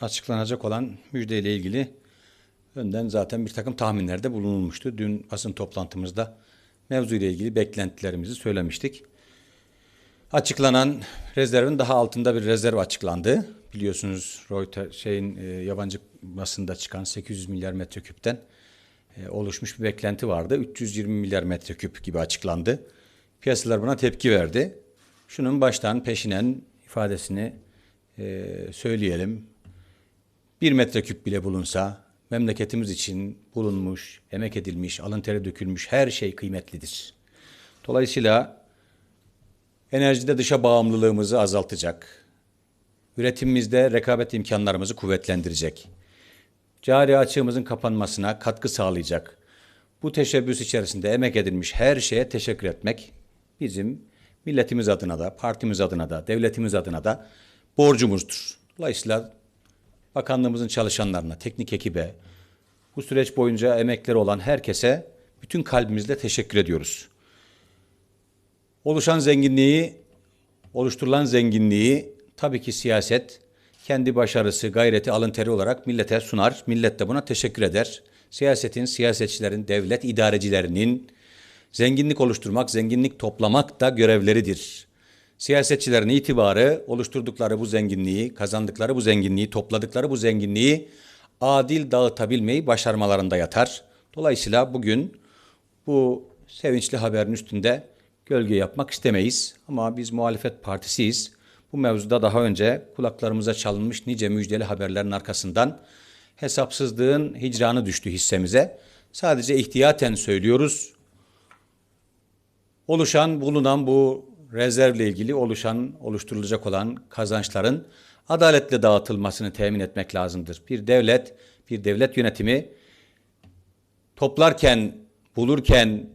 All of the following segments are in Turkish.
açıklanacak olan müjdeyle ilgili önden zaten bir takım tahminlerde bulunulmuştu. Dün basın toplantımızda mevzu ile ilgili beklentilerimizi söylemiştik. Açıklanan rezervin daha altında bir rezerv açıklandı. Biliyorsunuz Reuters şeyin e, yabancı basında çıkan 800 milyar metreküpten e, oluşmuş bir beklenti vardı. 320 milyar metreküp gibi açıklandı. Piyasalar buna tepki verdi. Şunun baştan peşinen ifadesini e, söyleyelim. Bir metreküp bile bulunsa memleketimiz için bulunmuş, emek edilmiş, alın teri dökülmüş her şey kıymetlidir. Dolayısıyla enerjide dışa bağımlılığımızı azaltacak, üretimimizde rekabet imkanlarımızı kuvvetlendirecek, cari açığımızın kapanmasına katkı sağlayacak. Bu teşebbüs içerisinde emek edilmiş her şeye teşekkür etmek bizim milletimiz adına da, partimiz adına da, devletimiz adına da borcumuzdur. Dolayısıyla bakanlığımızın çalışanlarına, teknik ekibe, bu süreç boyunca emekleri olan herkese bütün kalbimizle teşekkür ediyoruz. Oluşan zenginliği, oluşturulan zenginliği tabii ki siyaset kendi başarısı, gayreti, alın teri olarak millete sunar. Millet de buna teşekkür eder. Siyasetin, siyasetçilerin, devlet idarecilerinin zenginlik oluşturmak, zenginlik toplamak da görevleridir. Siyasetçilerin itibarı oluşturdukları bu zenginliği, kazandıkları bu zenginliği, topladıkları bu zenginliği adil dağıtabilmeyi başarmalarında yatar. Dolayısıyla bugün bu sevinçli haberin üstünde gölge yapmak istemeyiz. Ama biz muhalefet partisiyiz. Bu mevzuda daha önce kulaklarımıza çalınmış nice müjdeli haberlerin arkasından hesapsızlığın hicranı düştü hissemize. Sadece ihtiyaten söylüyoruz. Oluşan, bulunan bu rezervle ilgili oluşan, oluşturulacak olan kazançların adaletle dağıtılmasını temin etmek lazımdır. Bir devlet, bir devlet yönetimi toplarken, bulurken,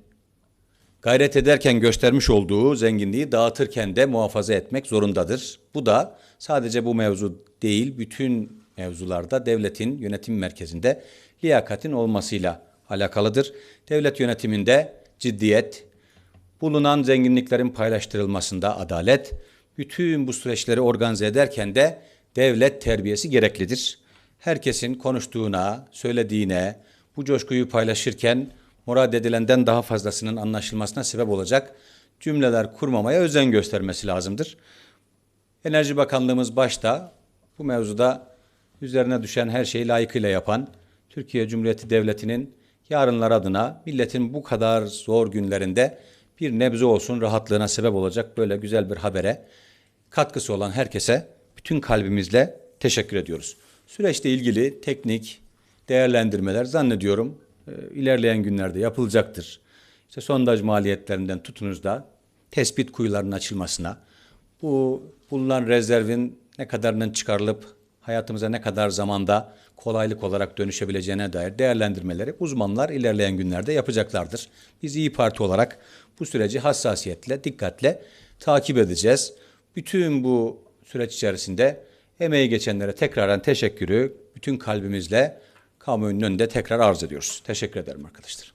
gayret ederken göstermiş olduğu zenginliği dağıtırken de muhafaza etmek zorundadır. Bu da sadece bu mevzu değil, bütün mevzularda devletin yönetim merkezinde liyakatin olmasıyla alakalıdır. Devlet yönetiminde ciddiyet, bulunan zenginliklerin paylaştırılmasında adalet, bütün bu süreçleri organize ederken de devlet terbiyesi gereklidir. Herkesin konuştuğuna, söylediğine, bu coşkuyu paylaşırken murad edilenden daha fazlasının anlaşılmasına sebep olacak cümleler kurmamaya özen göstermesi lazımdır. Enerji Bakanlığımız başta bu mevzuda üzerine düşen her şeyi layıkıyla yapan Türkiye Cumhuriyeti Devleti'nin yarınlar adına milletin bu kadar zor günlerinde bir nebze olsun rahatlığına sebep olacak böyle güzel bir habere katkısı olan herkese bütün kalbimizle teşekkür ediyoruz. Süreçle ilgili teknik değerlendirmeler zannediyorum e, ilerleyen günlerde yapılacaktır. İşte sondaj maliyetlerinden tutunuz da tespit kuyularının açılmasına, bu bulunan rezervin ne kadarının çıkarılıp hayatımıza ne kadar zamanda kolaylık olarak dönüşebileceğine dair değerlendirmeleri uzmanlar ilerleyen günlerde yapacaklardır. Biz İyi Parti olarak bu süreci hassasiyetle, dikkatle takip edeceğiz. Bütün bu süreç içerisinde emeği geçenlere tekraren teşekkürü bütün kalbimizle kamuoyunun önünde tekrar arz ediyoruz. Teşekkür ederim arkadaşlar.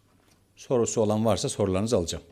Sorusu olan varsa sorularınızı alacağım.